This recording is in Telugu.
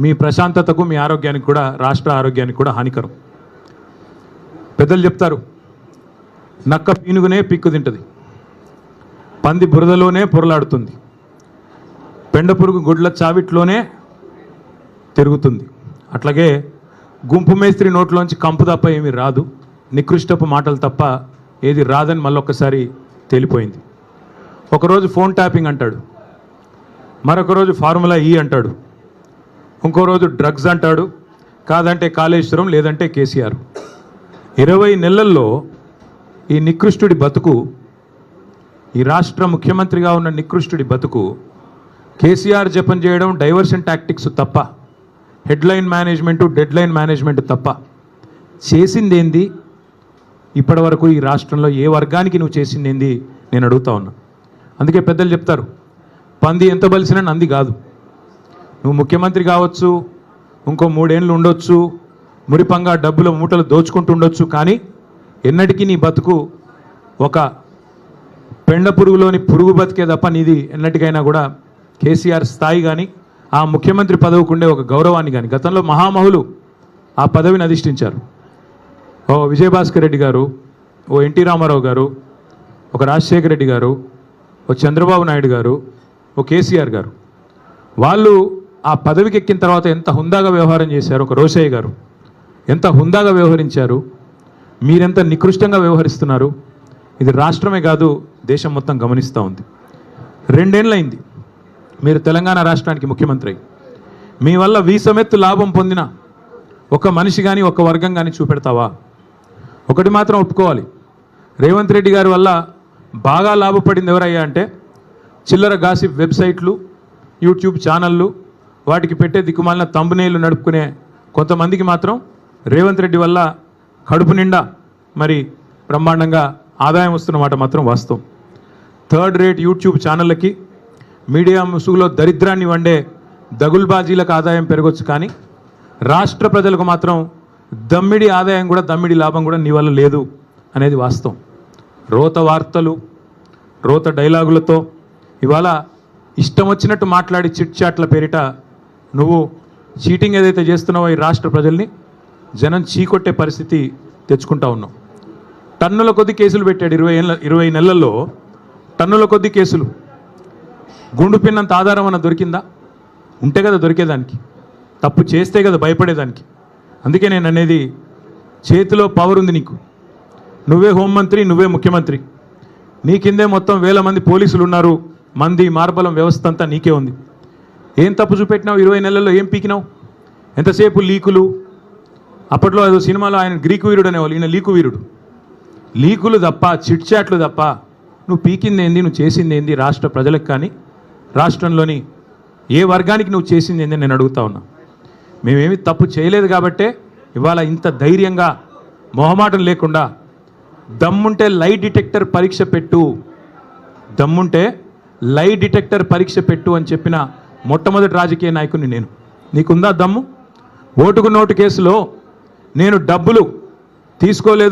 మీ ప్రశాంతతకు మీ ఆరోగ్యానికి కూడా రాష్ట్ర ఆరోగ్యానికి కూడా హానికరం. పెద్దలు చెప్తారు నక్క పీనుగునే పిక్కు తింటుంది. పంది బురదలోనే పొరలాడుతుంది. పెండ పురుగు గుడ్ల చావిట్లోనే తిరుగుతుంది. అట్లాగే గుంపు మేస్త్రి నోట్లోంచి కంపు తప్ప ఏమీ రాదు. నికృష్టపు మాటలు తప్ప ఏది రాదని మళ్ళొక్కసారి తేలిపోయింది. ఒకరోజు ఫోన్ ట్యాపింగ్ అంటాడు. మరొక రోజు ఫార్ములా ఈ అంటాడు. ఇంకో రోజు డ్రగ్స్ అంటాడు. కాదంటే కాళేశ్వరం లేదంటే కేసీఆర్. ఇరవై నెలల్లో ఈ నికృష్టుడి బతుకు ఈ రాష్ట్ర ముఖ్యమంత్రిగా ఉన్న నికృష్టుడి బతుకు కేసీఆర్ జపం చేయడం డైవర్షన్ టాక్టిక్స్ తప్ప హెడ్లైన్ మేనేజ్మెంటు డెడ్లైన్ మేనేజ్మెంట్ తప్ప. చేసిందేంది? ఇప్పటివరకు ఈ రాష్ట్రంలో ఏ వర్గానికి నువ్వు చేసిందేంది? నేను అడుగుతా ఉన్నా. అందుకే పెద్దలు చెప్తారు పంది ఎంత బలిసినా నంది కాదు. నువ్వు ముఖ్యమంత్రి కావచ్చు ఇంకో మూడేళ్ళు ఉండొచ్చు మురిపంగా డబ్బుల మూటలు దోచుకుంటూ ఉండొచ్చు కానీ ఎన్నటికీ నీ బతుకు ఒక పెండ పురుగులోని పురుగు బతికే తప్ప నీది ఎన్నటికైనా కూడా కేసీఆర్ స్థాయి కానీ ఆ ముఖ్యమంత్రి పదవికుండే ఒక గౌరవాన్ని కానీ గతంలో మహామహులు ఆ పదవిని అధిష్ఠించారు. ఓ విజయభాస్కర్ రెడ్డి గారు ఓ ఎన్టీ రామారావు గారు ఒక రాజశేఖర రెడ్డి గారు ఓ చంద్రబాబు నాయుడు గారు ఓ కేసీఆర్ గారు. వాళ్ళు ఆ పదవికి ఎక్కిన తర్వాత ఎంత హుందాగా వ్యవహారం చేశారు ఒక రోషయ్య గారు? ఎంత హుందాగా వ్యవహరించారు? మీరెంత నికృష్టంగా వ్యవహరిస్తున్నారు? ఇది రాష్ట్రమే కాదు దేశం మొత్తం గమనిస్తూ ఉంది. రెండేళ్ళైంది మీరు తెలంగాణ రాష్ట్రానికి ముఖ్యమంత్రి. మీ వల్ల వీసమెత్తు లాభం పొందిన ఒక మనిషి కానీ ఒక వర్గం కానీ చూపెడతావా? ఒకటి మాత్రం ఒప్పుకోవాలి. రేవంత్ రెడ్డి గారి వల్ల బాగా లాభపడింది ఎవరయ్యా అంటే చిల్లర గాసిప్ వెబ్సైట్లు యూట్యూబ్ ఛానళ్ళు వాటికి పెట్టే దిక్కుమాలిన తంబునేలు నడుపుకునే కొంతమందికి మాత్రం రేవంత్ రెడ్డి వల్ల కడుపు నిండా మరి బ్రహ్మాండంగా ఆదాయం వస్తున్నమాట మాత్రం వాస్తవం. థర్డ్ రేట్ యూట్యూబ్ ఛానళ్ళకి మీడియా ముసుగులో దరిద్రాన్ని వండే దగుల్బాజీలకు ఆదాయం పెరగొచ్చు కానీ రాష్ట్ర ప్రజలకు మాత్రం దమ్మిడి ఆదాయం కూడా దమ్మిడి లాభం కూడా నీ వల్ల లేదు అనేది వాస్తవం. రోత వార్తలు రోత డైలాగులతో ఇవాళ ఇష్టం వచ్చినట్టు మాట్లాడి చిట్ చాట్ల పేరిట నువ్వు చీటింగ్ ఏదైతే చేస్తున్నావో ఈ రాష్ట్ర ప్రజల్ని జనం చీకొట్టే పరిస్థితి తెచ్చుకుంటా ఉన్నావు. టన్నుల కొద్ది కేసులు పెట్టాడు ఇరవై ఏళ్ళ ఇరవై నెలల్లో టన్నుల కొద్ది కేసులు. గుండు పిన్నంత ఆధారం అన్న దొరికిందా? ఉంటే కదా దొరికేదానికి. తప్పు చేస్తే కదా భయపడేదానికి. అందుకే నేను అనేది చేతిలో పవర్ ఉంది నీకు. నువ్వే హోంమంత్రి నువ్వే ముఖ్యమంత్రి. నీ కిందే మొత్తం వేల మంది పోలీసులు ఉన్నారు. మంది మార్బలం వ్యవస్థ అంతా నీకే ఉంది. ఏం తప్పు చూపెట్టినావు? ఇరవై నెలల్లో ఏం పీకినావు? ఎంతసేపు లీకులు? అప్పట్లో ఏదో సినిమాలో ఆయన గ్రీకు వీరుడు అనేవాళ్ళు ఈయన లీకు వీరుడు. లీకులు తప్ప చిట్ చాట్లు తప్ప నువ్వు పీకిందేంది నువ్వు చేసింది ఏంది రాష్ట్ర ప్రజలకు కానీ రాష్ట్రంలోని ఏ వర్గానికి నువ్వు చేసింది ఏంది నేను అడుగుతా ఉన్నా. మేమేమి తప్పు చేయలేదు కాబట్టే ఇవాళ ఇంత ధైర్యంగా మొహమాటం లేకుండా దమ్ముంటే లై డిటెక్టర్ పరీక్ష పెట్టు దమ్ముంటే లై డిటెక్టర్ పరీక్ష పెట్టు అని చెప్పిన మొట్టమొదటి రాజకీయ నాయకుని నేను. నీకుందా దమ్ము? ఓటుకు నోటు కేసులో నేను డబ్బులు తీసుకోలేదు.